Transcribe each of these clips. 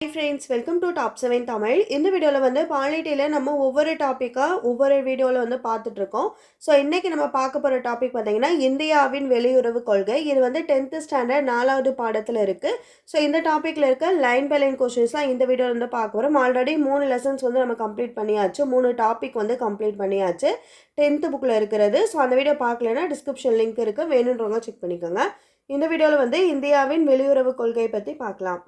Hi friends welcome to top seven Tamil இந்த வீடியோவில் வந்து பாலிட்டியில் நம்ம ஒவ்வொரு டாப்பிக்காக ஒவ்வொரு வீடியோவில் வந்து பார்த்துட்ருக்கோம் ஸோ இன்றைக்கி நம்ம பார்க்க போகிற டாபிக் பார்த்திங்கன்னா இந்தியாவின் வெளியுறவு கொள்கை. இது வந்து டென்த்து ஸ்டாண்டர்ட் நாலாவது பாடத்தில் இருக்குது ஸோ இந்த டாப்பிக்கில் இருக்க லைன் பை லைன் கொஷின்ஸ்லாம் இந்த வீடியோவில் வந்து பார்க்க போகிறோம் ஆல்ரெடி மூணு லெசன்ஸ் வந்து நம்ம கம்ப்ளீட் பண்ணியாச்சு. மூணு டாபிக் வந்து கம்ப்ளீட் பண்ணியாச்சு. டென்த்து புக்கில் இருக்கிறது. ஸோ அந்த வீடியோ பார்க்கலன்னா டிஸ்கிரிப்ஷன் லிங்க் இருக்குது வேணுன்றவங்க செக் பண்ணிக்கோங்க. இந்த வீடியோவில் வந்து இந்தியாவின் வெளியுறவு கொள்கையை பற்றி பார்க்கலாம்.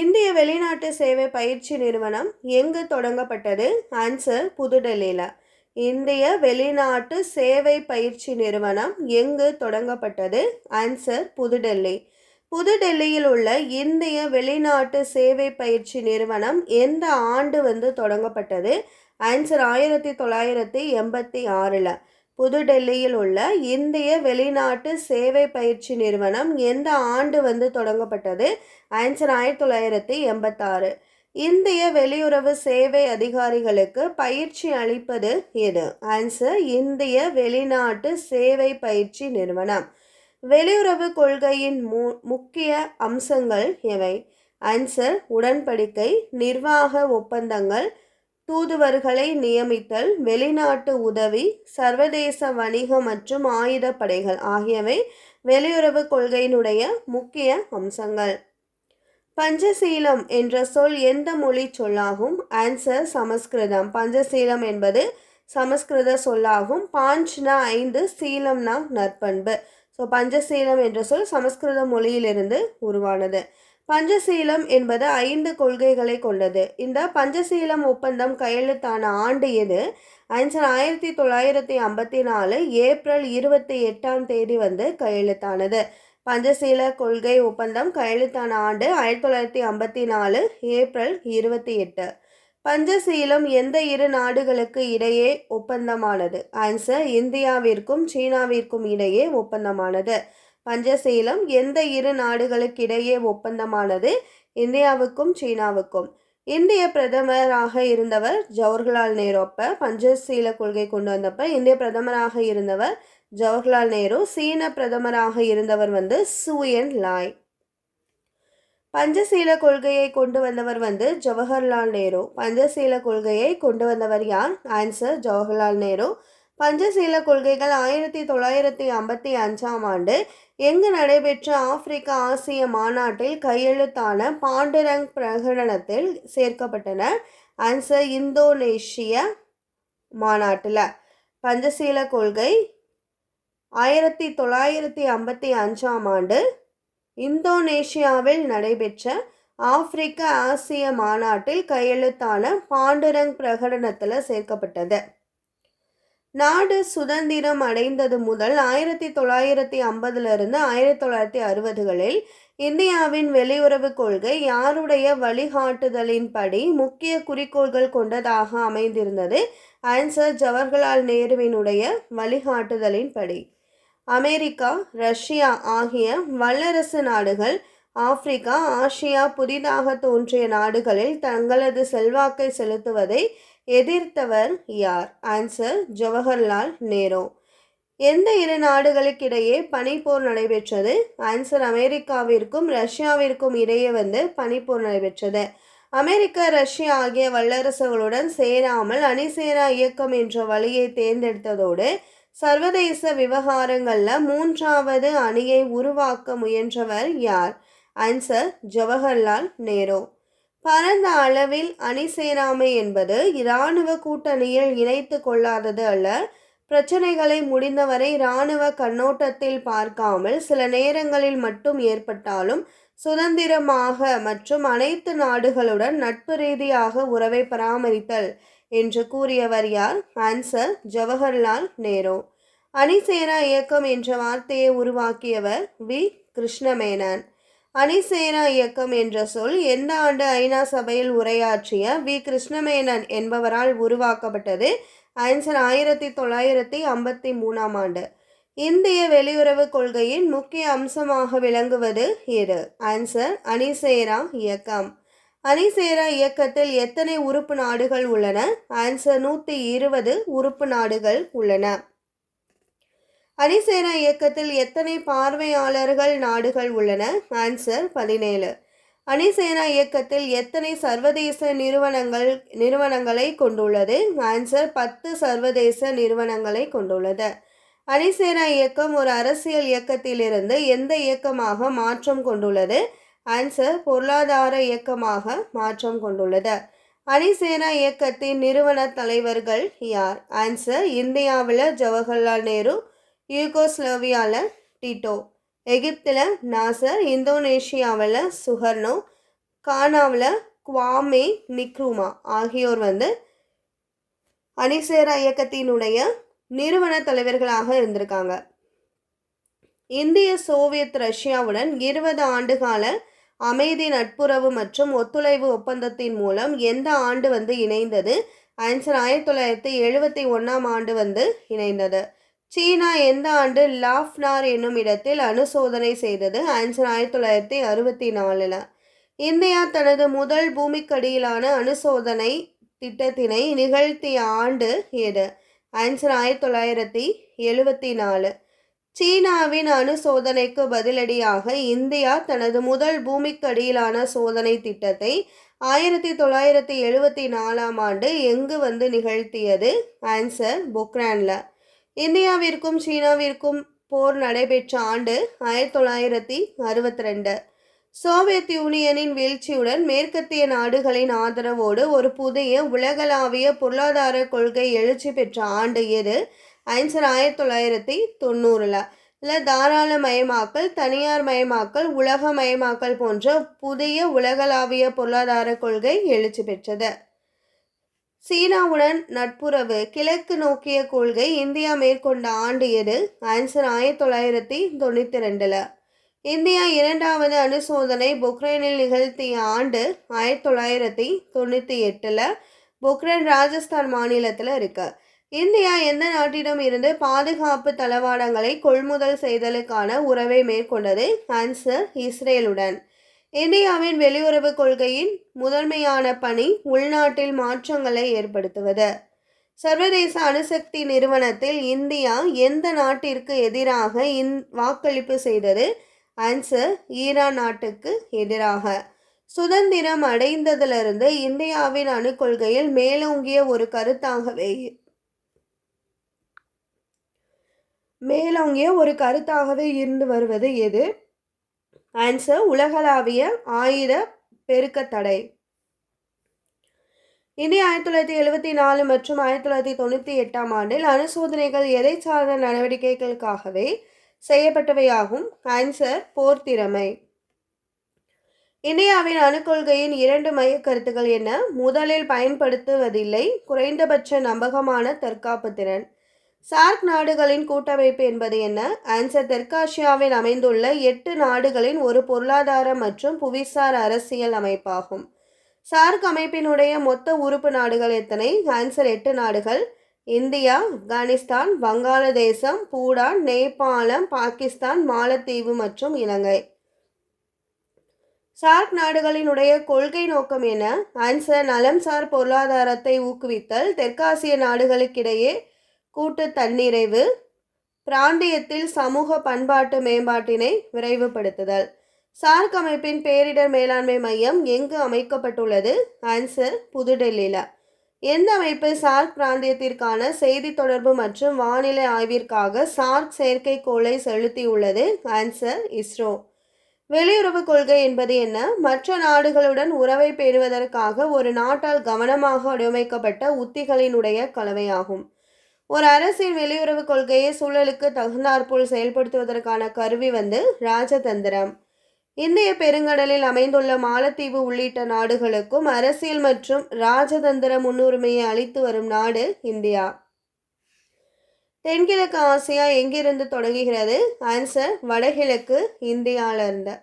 இந்திய வெளிநாட்டு சேவை பயிற்சி நிறுவனம் எங்கு தொடங்கப்பட்டது? ஆன்சர் புதுடெல்லியில். இந்திய வெளிநாட்டு சேவை பயிற்சி நிறுவனம் எங்கு தொடங்கப்பட்டது? ஆன்சர் புதுடெல்லி. புதுடெல்லியில் உள்ள இந்திய வெளிநாட்டு சேவை பயிற்சி நிறுவனம் எந்த ஆண்டு வந்து தொடங்கப்பட்டது? ஆன்சர் ஆயிரத்தி தொள்ளாயிரத்தி எண்பத்தி ஆறில். புதுடெல்லியில் உள்ள இந்திய வெளிநாட்டு சேவை பயிற்சி நிறுவனம் எந்த ஆண்டு வந்து தொடங்கப்பட்டது? ஆன்சர் ஆயிரத்தி தொள்ளாயிரத்தி எண்பத்தாறு. இந்திய வெளியுறவு சேவை அதிகாரிகளுக்கு பயிற்சி அளிப்பது எது? ஆன்சர் இந்திய வெளிநாட்டு சேவை பயிற்சி நிறுவனம். வெளியுறவு கொள்கையின் மு முக்கிய அம்சங்கள் எவை? ஆன்சர் உடன்படிக்கை நிர்வாக ஒப்பந்தங்கள் தூதுவர்களை நியமித்தல் வெளிநாட்டு உதவி சர்வதேச வணிக மற்றும் ஆயுதப்படைகள் ஆகியவை வெளியுறவு கொள்கையினுடைய முக்கிய அம்சங்கள். பஞ்சசீலம் என்ற சொல் எந்த மொழி சொல்லாகும்? ஆன்சர் சமஸ்கிருதம். பஞ்சசீலம் என்பது சமஸ்கிருத சொல்லாகும். பாஞ்ச்னா ஐந்து சீலம்னா நற்பண்பு. ஸோ பஞ்சசீலம் என்ற சொல் சமஸ்கிருத மொழியிலிருந்து உருவானது. பஞ்சசீலம் என்பது ஐந்து கொள்கைகளை கொண்டது. இந்த பஞ்சசீலம் ஒப்பந்தம் கையெழுத்தான ஆண்டு எது? ஐன்சன் ஆயிரத்தி தொள்ளாயிரத்தி ஐம்பத்தி நாலு ஏப்ரல் இருபத்தி எட்டாம் தேதி வந்து கையெழுத்தானது. பஞ்சசீல கொள்கை ஒப்பந்தம் கையெழுத்தான ஆண்டு ஆயிரத்தி தொள்ளாயிரத்தி ஐம்பத்தி நாலு ஏப்ரல் இருபத்தி எட்டு. பஞ்சசீலம் எந்த இரு நாடுகளுக்கு இடையே ஒப்பந்தமானது? ஆன்சர் இந்தியாவிற்கும் சீனாவிற்கும் இடையே ஒப்பந்தமானது. பஞ்சசீலம் எந்த இரு நாடுகளுக்கிடையே ஒப்பந்தமானது? இந்தியாவுக்கும் சீனாவுக்கும். இந்திய பிரதமராக இருந்தவர் ஜவஹர்லால் நேரு. அப்போ பஞ்சசீல கொள்கை கொண்டு வந்தப்ப இந்திய பிரதமராக இருந்தவர் ஜவஹர்லால் நேரு. சீன பிரதமராக இருந்தவர் வந்து சுயன் லாய். பஞ்சசீல கொள்கையை கொண்டு வந்தவர் வந்து ஜவஹர்லால் நேரு. பஞ்சசீல கொள்கையை கொண்டு வந்தவர் யார்? ஆன்சர் ஜவஹர்லால் நேரு. பஞ்சசீல கொள்கைகள் ஆயிரத்தி தொள்ளாயிரத்தி ஐம்பத்தி அஞ்சாம் ஆண்டு எங்கு நடைபெற்ற ஆப்பிரிக்க ஆசிய மாநாட்டில் கையெழுத்தான பாண்டுரங் பிரகடனத்தில் சேர்க்கப்பட்டன. ஆன்சர் இந்தோனேஷிய மாநாட்டில் பஞ்சசீல கொள்கை ஆயிரத்தி தொள்ளாயிரத்தி ஐம்பத்தி அஞ்சாம் ஆண்டு இந்தோனேஷியாவில் நடைபெற்ற ஆப்பிரிக்க ஆசிய மாநாட்டில் கையெழுத்தான பாண்டுரங் பிரகடனத்தில் சேர்க்கப்பட்டது. நாடு சுதந்திரம் அடைந்தது முதல் ஆயிரத்தி தொள்ளாயிரத்தி ஐம்பதுலேருந்து ஆயிரத்தி தொள்ளாயிரத்தி அறுபதுகளில் இந்தியாவின் வெளியுறவு கொள்கை யாருடைய வழிகாட்டுதலின்படி முக்கிய குறிக்கோள்கள் கொண்டதாக அமைந்திருந்தது? ஆன்சர் ஜவஹர்லால் நேருவினுடைய வழிகாட்டுதலின்படி. அமெரிக்கா ரஷ்யா ஆகிய வல்லரசு நாடுகள் ஆப்பிரிக்கா ஆசியா புதிதாக தோன்றிய நாடுகளில் தங்களது செல்வாக்கை செலுத்துவதை எதிர்த்தவர் யார்? ஆன்சர் ஜவஹர்லால் நேரு. எந்த இரு நாடுகளுக்கிடையே பனிப்போர் நடைபெற்றது? ஆன்சர் அமெரிக்காவிற்கும் ரஷ்யாவிற்கும் இடையே வந்து பனிப்போர் நடைபெற்றது. அமெரிக்கா ரஷ்யா ஆகிய வல்லரசுகளுடன் சேராமல் அணிசேரா இயக்கம் என்ற வழியை தேர்ந்தெடுத்ததோடு சர்வதேச விவகாரங்களில் மூன்றாவது அணியை உருவாக்க முயன்றவர் யார்? ஆன்சர் ஜவஹர்லால் நேரு. பரந்த அளவில் அணி சேராமை என்பது இராணுவ கூட்டணியில் இணைத்து கொள்ளாதது அல்ல. பிரச்சனைகளை முடிந்தவரை இராணுவ கண்ணோட்டத்தில் பார்க்காமல் சில நேரங்களில் மட்டும் ஏற்பட்டாலும் சுதந்திரமாக மற்றும் அனைத்து நாடுகளுடன் நட்பு ரீதியாக உறவை பராமரித்தல் என்று கூறியவர் யார்? ஆன்சர் ஜவஹர்லால் நேரு. அணிசேரா இயக்கம் என்ற வார்த்தையை உருவாக்கியவர் வி. கிருஷ்ணமேனன். அணிசேனா இயக்கம் என்ற சொல் எந்த ஆண்டு ஐநா சபையில் உரையாற்றிய வி. கிருஷ்ணமேனன் என்பவரால் உருவாக்கப்பட்டது? ஆன்சர் ஆயிரத்தி தொள்ளாயிரத்தி ஐம்பத்தி மூணாம் ஆண்டு. இந்திய வெளியுறவு கொள்கையின் முக்கிய அம்சமாக விளங்குவது எது? ஆன்சர் அணிசேரா இயக்கம். அணிசேரா இயக்கத்தில் எத்தனை உறுப்பு நாடுகள் உள்ளன? ஆன்சர் நூற்றி இருபது உறுப்பு நாடுகள் உள்ளன. அணிசேனா இயக்கத்தில் எத்தனை பார்வையாளர்கள் நாடுகள் உள்ளன? ஆன்சர் பதினேழு. அணிசேனா இயக்கத்தில் எத்தனை சர்வதேச நிறுவனங்கள் நிறுவனங்களை கொண்டுள்ளது? ஆன்சர் பத்து சர்வதேச நிறுவனங்களை கொண்டுள்ளது. அணிசேனா இயக்கம் ஒரு அரசியல் இயக்கத்திலிருந்து எந்த இயக்கமாக மாற்றம் கொண்டுள்ளது? ஆன்சர் பொருளாதார இயக்கமாக மாற்றம் கொண்டுள்ளது. அணிசேனா இயக்கத்தின் நிறுவன தலைவர்கள் யார்? ஆன்சர் இந்தியாவில் ஜவஹர்லால் நேரு யூகோஸ்லோவியாவில் டிட்டோ எகிப்தில் நாசர் இந்தோனேஷியாவில் சுஹர்னோ கானாவில் குவாமே நிக்ரூமா ஆகியோர் வந்து அணிசேரா இயக்கத்தினுடைய நிறுவன தலைவர்களாக இருந்திருக்காங்க. இந்திய சோவியத் ரஷ்யாவுடன் இருபது ஆண்டுகால அமைதி நட்புறவு மற்றும் ஒத்துழைவு ஒப்பந்தத்தின் மூலம் எந்த ஆண்டு வந்து இணைந்தது? ஆன்சர் ஆயிரத்தி தொள்ளாயிரத்தி எழுபத்தி ஒன்றாம் ஆண்டு வந்து இணைந்தது. சீனா எந்த ஆண்டு லாஃப்னார் என்னும் இடத்தில் அணுசோதனை செய்தது? ஆன்சர் ஆயிரத்தி தொள்ளாயிரத்தி அறுபத்தி நாலில். இந்தியா தனது முதல் பூமிக்கடியிலான அணுசோதனை திட்டத்தினை நிகழ்த்திய ஆண்டு எது? ஆன்சர் ஆயிரத்தி தொள்ளாயிரத்தி எழுபத்தி நாலு. சீனாவின் அணு சோதனைக்கு பதிலடியாக இந்தியா தனது முதல் பூமிக்கடியிலான சோதனை திட்டத்தை ஆயிரத்தி தொள்ளாயிரத்தி எழுபத்தி நாலாம் ஆண்டு எங்கு வந்து நிகழ்த்தியது? ஆன்சர் பொக்ரானில். இந்தியாவிற்கும் சீனாவிற்கும் போர் நடைபெற்ற ஆண்டு ஆயிரத்தி தொள்ளாயிரத்தி அறுபத்தி ரெண்டு சோவியத் யூனியனின் வீழ்ச்சியுடன் மேற்கத்திய நாடுகளின் ஆதரவோடு ஒரு புதிய உலகளாவிய பொருளாதார கொள்கை எழுச்சி பெற்ற ஆண்டு எது? ஐன்சர் ஆயிரத்தி தொள்ளாயிரத்தி தொண்ணூறில். இல்லை தாராளமயமாக்கல் தனியார் மயமாக்கல் உலகமயமாக்கல் போன்ற புதிய உலகளாவிய பொருளாதார கொள்கை எழுச்சி பெற்றது. சீனாவுடன் நட்புறவு கிழக்கு நோக்கிய கொள்கை இந்தியா மேற்கொண்ட ஆண்டு எது ஆன்சர் ஆயிரத்தி தொள்ளாயிரத்தி தொண்ணூற்றி ரெண்டில். இந்தியா இரண்டாவது அணுசோதனை பொக்ரைனில் நிகழ்த்திய ஆண்டு ஆயிரத்தி தொள்ளாயிரத்தி தொண்ணூற்றி எட்டில் பொக்ரைன் ராஜஸ்தான் மாநிலத்தில் இருக்கு. இந்தியா எந்த நாட்டிடம் இருந்து பாதுகாப்பு தளவாடங்களை கொள்முதல் செய்தலுக்கான உறவை மேற்கொண்டது? ஆன்சர் இஸ்ரேலுடன். இந்தியாவின் வெளியுறவு கொள்கையின் முதன்மையான பணி உள்நாட்டில் மாற்றங்களை ஏற்படுத்துவது. சர்வதேச அணுசக்தி நிறுவனத்தில் இந்தியா எந்த நாட்டிற்கு எதிராக இந் வாக்களிப்பு செய்தது? ஆன்சர் ஈரான் நாட்டுக்கு எதிராக. சுதந்திரம் அடைந்ததிலிருந்து இந்தியாவின் அணு கொள்கையில் மேலோங்கிய ஒரு கருத்தாகவே மேலோங்கிய ஒரு கருத்தாகவே இருந்து வருவது எது? ஆன்சர் உலகளாவிய ஆயுத பெருக்க தடை. இனி ஆயிரத்தி தொள்ளாயிரத்தி எழுபத்தி நாலு மற்றும் ஆயிரத்தி தொள்ளாயிரத்தி தொண்ணூற்றி எட்டாம் ஆண்டில் அணுசோதனைகள் எதை சார்ந்த நடவடிக்கைகளுக்காகவே செய்யப்பட்டவையாகும்? ஆன்சர் போர் திறமை. இந்தியாவின் அணுக்கொள்கையின் இரண்டு மைய கருத்துக்கள் என்ன? முதலில் பயன்படுத்துவதில்லை குறைந்தபட்ச நம்பகமான தற்காப்பு திறன். சார்க் நாடுகளின் கூட்டமைப்பு என்பது என்ன? ஆன்சர் தெற்காசியாவில் அமைந்துள்ள எட்டு நாடுகளின் ஒரு பொருளாதார மற்றும் புவிசார் அரசியல் அமைப்பாகும். சார்க் அமைப்பினுடைய மொத்த உறுப்பு நாடுகள் எத்தனை? ஆன்சர் எட்டு நாடுகள். இந்தியா ஆப்கானிஸ்தான் வங்காளதேசம் பூடான் நேபாளம் பாகிஸ்தான் மாலத்தீவு மற்றும் இலங்கை. சார்க் நாடுகளினுடைய கொள்கை நோக்கம் என ஆன்சர் நலம்சார் பொருளாதாரத்தை ஊக்குவித்தல் தெற்காசிய நாடுகளுக்கிடையே கூட்டு தன்னிறைவு பிராந்தியத்தில் சமூக பண்பாட்டு மேம்பாட்டினை விரைவுபடுத்துதல். சார்க் அமைப்பின் பேரிடர் மேலாண்மை மையம் எங்கு அமைக்கப்பட்டுள்ளது? ஆன்சர் புதுடெல்லியில் எந்த அமைப்பு சார்க் பிராந்தியத்திற்கான செய்தி தொடர்பு மற்றும் வானிலை ஆய்விற்காக சார்க் செயற்கைக்கோளை செலுத்தியுள்ளது? ஆன்சர் இஸ்ரோ. வெளியுறவு கொள்கை என்பது என்ன? மற்ற நாடுகளுடன் உறவை பேணுவதற்காக ஒரு நாட்டால் கவனமாக வடிவமைக்கப்பட்ட உத்திகளினுடைய கலவையாகும். ஒரு அரசின் வெளியுறவு கொள்கையை சூழலுக்கு தகுந்தாற்போல் செயல்படுத்துவதற்கான கருவி வந்து ராஜதந்திரம் இந்திய பெருங்கடலில் அமைந்துள்ள மாலத்தீவு உள்ளிட்ட நாடுகளுக்கும் அரசியல் மற்றும் ராஜதந்திர முன்னுரிமையை அளித்து வரும் நாடு இந்தியா. தென்கிழக்கு ஆசியா எங்கிருந்து தொடங்குகிறது? ஆன்சர் வடகிழக்கு இந்தியாவிலிருந்து.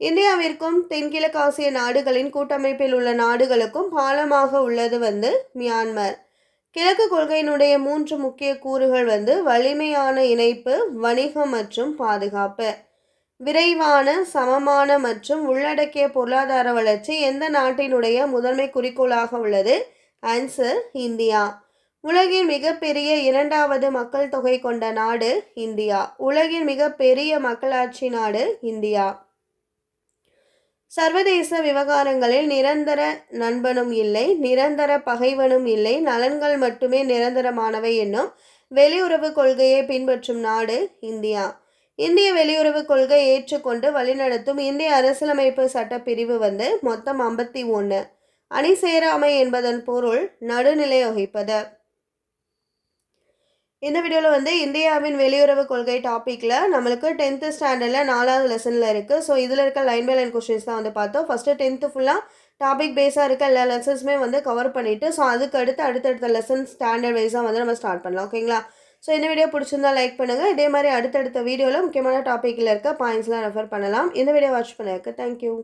இந்தியாவிற்கும் தென்கிழக்கு ஆசிய நாடுகளின் கூட்டமைப்பில் உள்ள நாடுகளுக்கும் பாலமாக உள்ளது வந்து மியான்மர். கிழக்கு கொள்கையினுடைய மூன்று முக்கிய கூறுகள் வந்து வலிமையான இணைப்பு வணிகம் மற்றும் பாதுகாப்பு. விரைவான சமமான மற்றும் உள்ளடக்கிய பொருளாதார வளர்ச்சி எந்த நாட்டினுடைய முதன்மை குறிக்கோளாக உள்ளது? Answer India. உலகின் மிகப்பெரிய இரண்டாவது மக்கள் தொகை கொண்ட நாடு இந்தியா. உலகின் மிகப்பெரிய மக்களாட்சி நாடு இந்தியா. சர்வதேச விவகாரங்களில் நிரந்தர நண்பனும் இல்லை நிரந்தர பகைவனும் இல்லை. நலன்கள் மட்டுமே நிரந்தரமானவை என்னும் வெளியுறவு கொள்கையை பின்பற்றும் நாடு இந்தியா. இந்திய வெளியுறவு கொள்கை ஏற்றுக்கொண்டு வழிநடத்தும் இந்திய அரசியலமைப்பு சட்டப்பிரிவு வந்து மொத்தம் ஐம்பத்தி ஒன்று அணி சேராமை என்பதன் பொருள் நடுநிலை வகிப்பது. இந்த வீடியோவில் வந்து இந்தியாவின் வெளியுறவு கொள்கை டாப்பிக்கில் நம்மளுக்கு டென்த்து ஸ்டாண்டர்டில் நாலாவது லெசனில் இருக்குது ஸோ இதில் இருக்க லைன் பை லைன் கொஸ்டின்ஸ் தான் வந்து பார்த்தோம். ஃபஸ்ட்டு டென்த்து ஃபுல்லாக டாபிக் பேஸாக இருக்க எல்லா லெசன்ஸுமே வந்து கவர் பண்ணிவிட்டு ஸோ அதுக்கு அடுத்து அடுத்தடுத்த லெசன் ஸ்டாண்டர்ட் வைஸாக வந்து நம்ம ஸ்டார்ட் பண்ணலாம். ஓகேங்களா ஸோ இந்த வீடியோ பிடிச்சிருந்தா லைக் பண்ணுங்கள் இதே மாதிரி அடுத்தடுத்த வீடியோவில் முக்கியமான டாப்பிக்கில் இருக்க பாயிண்ட்ஸ்லாம் ரெஃபர் பண்ணலாம். இந்த வீடியோ வாட்ச் பண்ணியிருக்கு தேங்க்யூ